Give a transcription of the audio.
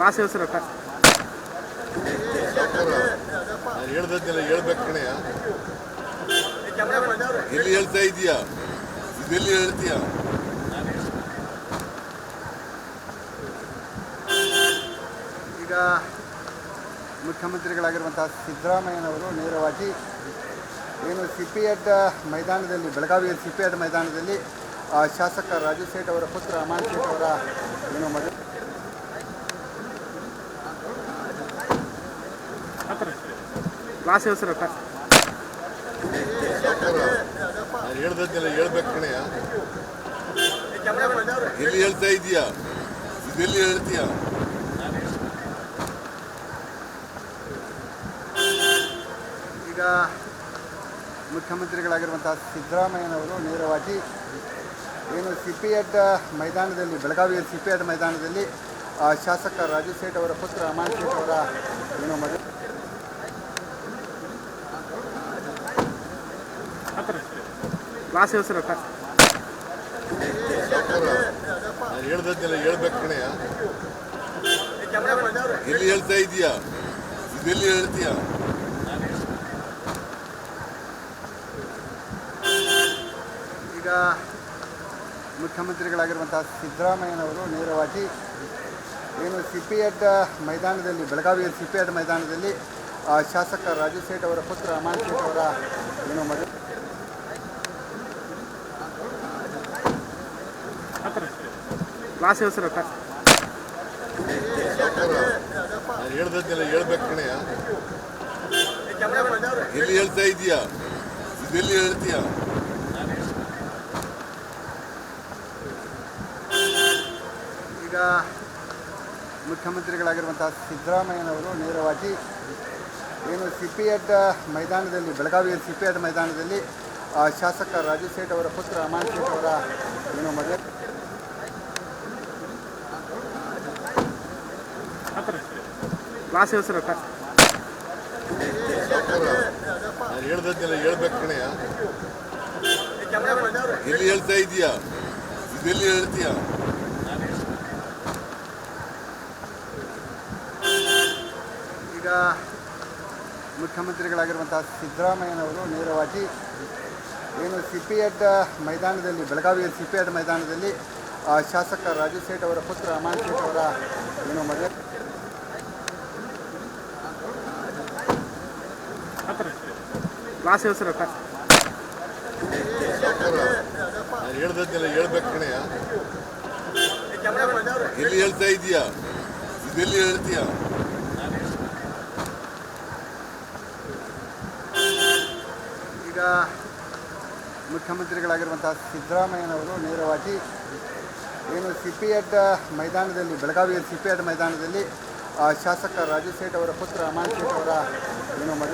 Class ಹೆಸರು ಹೇಳ್ದದ್ದೆಲ್ಲ ಹೇಳ್ಬೇಕು ಕಣೆಯ ಎಲ್ಲಿ ಹೇಳ್ತಾ ಇದೀಯಾ? ಇದೆಲ್ಲಿ ಹೇಳ್ತೀಯಾ? ಈಗ ಮುಖ್ಯಮಂತ್ರಿಗಳಾಗಿರುವಂತಹ ಸಿದ್ದರಾಮಯ್ಯನವರು ನೇರವಾಗಿ ಏನು ಸಿ ಪಿ ಎಡ್ ಮೈದಾನದಲ್ಲಿ ಬೆಳಗಾವಿಯ ಸಿ ಪಿ ಎಡ್ ಮೈದಾನದಲ್ಲಿ ಆ, ಶಾಸಕ ರಾಜು ಸೇಠ್ ಅವರ ಪುತ್ರ ಅಮಾನ್ ಸೇಠ್ ಅವರ ಏನು ಮಗ ಕ್ಲಾಸ್ ಹೆಸರು ಕ ನಾನು ಹೇಳ್ದದ್ದೆಲ್ಲ ಹೇಳ್ಬೇಕು ಕಣೆಯ ಎಲ್ಲಿ ಹೇಳ್ತಾ ಇದೀಯಾ? ಇದೆಲ್ಲಿ ಹೇಳ್ತೀಯಾ? ಈಗ ಮುಖ್ಯಮಂತ್ರಿಗಳಾಗಿರುವಂತಹ ಸಿದ್ದರಾಮಯ್ಯನವರು ನೇರವಾಗಿ ಏನು ಸಿ ಪಿ ಎಡ್ ಮೈದಾನದಲ್ಲಿ ಬೆಳಗಾವಿಯ ಸಿ ಪಿ ಎಡ್ ಮೈದಾನದಲ್ಲಿ ಆ, ಶಾಸಕ ರಾಜು ಸೇಠ್ ಅವರ ಪುತ್ರ ಅಮಾನ್ ಸೇಠ್ ಅವರ ಏನು ಮಗ ಕ್ಲಾಸ್ ಹೆಸರು ಕ ನಾನು ಹೇಳ್ಬೇಕು ಕಣೆಯ ಎಲ್ಲಿ ಹೇಳ್ತಾ ಇದೀಯಾ? ಇದೆಲ್ಲಿ ಹೇಳ್ತೀಯಾ? ಈಗ ಮುಖ್ಯಮಂತ್ರಿಗಳಾಗಿರುವಂತಹ ಸಿದ್ದರಾಮಯ್ಯನವರು ನೇರವಾಗಿ ಏನು ಸಿಪಿಎಡ್ ಮೈದಾನದಲ್ಲಿ ಬೆಳಗಾವಿಯ ಸಿಪಿಎಡ್ ಮೈದಾನದಲ್ಲಿ ಆ, ಶಾಸಕ ರಾಜು ಸೇಠ್ ಅವರ ಪುತ್ರ ಅಮಾನ್ ಸೇಠ್ ಅವರ ಏನು ಮಗ ಕ್ಲಾಸ್ ಹೆಸರು ಹೇಳ್ಬೇಕು ಎಲ್ಲಿ ಹೇಳ್ತಾ ಇದೀಯಾ? ಇದೆಲ್ಲಿ ಹೇಳ್ತೀಯಾ? ಈಗ ಮುಖ್ಯಮಂತ್ರಿಗಳಾಗಿರುವಂತಹ ಸಿದ್ದರಾಮಯ್ಯನವರು ನೇರವಾಗಿ ಏನು ಸಿ ಪಿ ಎಡ್ ಮೈದಾನದಲ್ಲಿ ಬೆಳಗಾವಿಯ ಸಿ ಪಿ ಎಡ್ ಮೈದಾನದಲ್ಲಿ ಆ, ಶಾಸಕ ರಾಜು ಸೇಠ್ ಅವರ ಪುತ್ರ ಅಮಾನ್ ಸೇಠ್ ಅವರ ಏನು ಮಗ ಕ್ಲಾಸ್ ಹೆಸರು ಕ ನಾನು ಹೇಳ್ಬೇಕು ಎಲ್ಲಿ ಹೇಳ್ತಾ ಇದೀಯಾ? ಇದೆಲ್ಲಿ ಹೇಳ್ತೀಯಾ? ಈಗ ಮುಖ್ಯಮಂತ್ರಿಗಳಾಗಿರುವಂತಹ ಸಿದ್ದರಾಮಯ್ಯನವರು ನೇರವಾಗಿ ಏನು ಸಿ ಪಿ ಎಡ್ ಮೈದಾನದಲ್ಲಿ ಬೆಳಗಾವಿಯ ಸಿ ಪಿ ಎಡ್ ಮೈದಾನದಲ್ಲಿ ಆ, ಶಾಸಕ ರಾಜು ಸೇಠ್ ಅವರ ಪುತ್ರ ಅಮಾನ್ ಸೇಠ್ ಅವರ ಏನು ಮಗ ಕ್ಲಾಸ್ ಹೆಸರು ನಾನು ಹೇಳ್ಬೇಕು ಎಲ್ಲಿ ಹೇಳ್ತಾ ಇದೀಯಾ? ಇದೆಲ್ಲಿ ಹೇಳ್ತೀಯಾ? ಈಗ ಮುಖ್ಯಮಂತ್ರಿಗಳಾಗಿರುವಂತಹ ಸಿದ್ದರಾಮಯ್ಯನವರು ನೇರವಾಗಿ ಏನು ಸಿ ಪಿ ಎಡ್ ಮೈದಾನದಲ್ಲಿ ಬೆಳಗಾವಿಯ ಸಿ ಪಿ ಎಡ್ ಮೈದಾನದಲ್ಲಿ ಆ, ಶಾಸಕ ರಾಜು ಸೇಠ್ ಅವರ ಪುತ್ರ ಅಮಾನ್ ಸೇಠ್ ಅವರ ಏನು ಮಗ